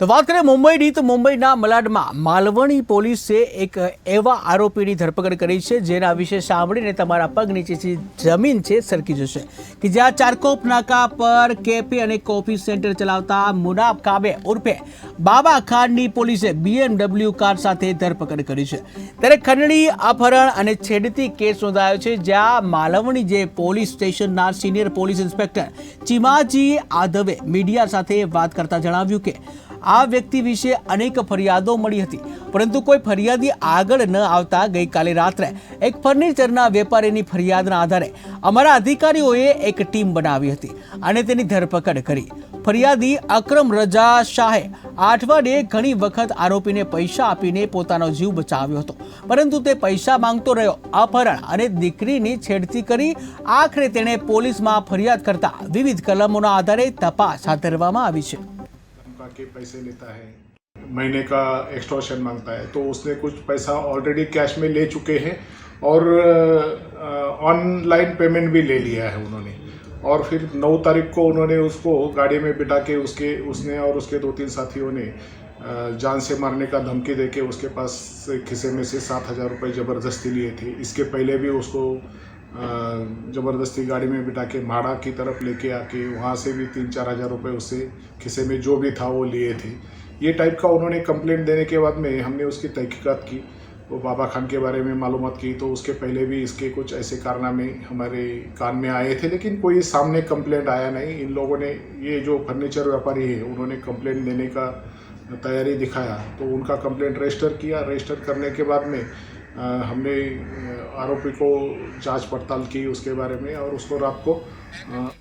તો વાત કરીએ મુંબઈની, તો મુંબઈના મલાડમાં માલવણી પોલીસે એક એવા આરોપીની ધરપકડ કરી છે, જેના વિશે સાંભળીને તમારા પગ નીચેથી જમીન છે, સરકી જશે. કે જ્યાં ચારકોપ નાકા પર કેફે અને કોફી સેન્ટર ચલાવતા મુનાફ કાબે ઉર્ફે બાબા ખાનની પોલીસે બીએમડબલ્યુ કાર સાથે ધરપકડ કરી છે. ત્યારે ખંડણી, અપહરણ અને છેડતી કેસ નોંધાયો છે, જ્યાં માલવણી જે પોલીસ સ્ટેશનના senior police inspector Chimaji Adhave media સાથે વાત કરતા જણાવ્યું કે આ વ્યક્તિ વિશે અનેક ફરિયાદો મળી હતી. પરંતુ કોઈ ફરિયાદી આગળ ન આવતા ગઈકાલે રાત્રે એક ફર્નિચરના વેપારીની ફરિયાદના આધારે અમારા અધિકારીઓએ એક ટીમ બનાવી હતી અને તેની ધરપકડ કરી. ફરિયાદી અક્રમ રજા શાહે આઠવાડિયે ઘણી વખત આરોપીને પૈસા આપીને પોતાનો જીવ બચાવ્યો હતો. પરંતુ તે પૈસા માંગતો રહ્યો. અપહરણ અને દીકરીની છેડતી કરી આખરે તેણે પોલીસમાં ફરિયાદ કરતા વિવિધ કલમોના આધારે તપાસ હાથ ધરવામાં આવી છે. का पैसे लेता है, महीने का एक्सटॉर्शन माँगता है तो उसने कुछ पैसा ऑलरेडी कैश में ले चुके हैं और ऑनलाइन पेमेंट भी ले लिया है उन्होंने। और फिर नौ तारीख को उन्होंने उसको गाड़ी में बिठा के उसके, उसने और उसके दो तीन साथियों ने जान से मारने का धमकी दे के उसके पास खिसे में से सात हज़ार रुपये ज़बरदस्ती लिए थे। इसके पहले भी उसको ज़बरदस्ती गाड़ी में बिठा के माड़ा की तरफ़ लेके आके वहाँ से भी तीन चार हज़ार रुपये उससे खिसे में जो भी था वो लिए थे। ये टाइप का उन्होंने कंप्लेंट देने के बाद में हमने उसकी तहकीकत की। वो बाबा खान के बारे में मालूम की तो उसके पहले भी इसके कुछ ऐसे कारनामे हमारे कान में आए थे, लेकिन कोई सामने कंप्लेंट आया नहीं। इन लोगों ने ये जो फर्नीचर व्यापारी है, उन्होंने कंप्लेंट देने का तैयारी दिखाया। तो उनका कंप्लेंट रजिस्टर किया। रजिस्टर करने के बाद में हमने अ, आरोपी को जांच पड़ताल की उसके बारे में और उसको रात को अ,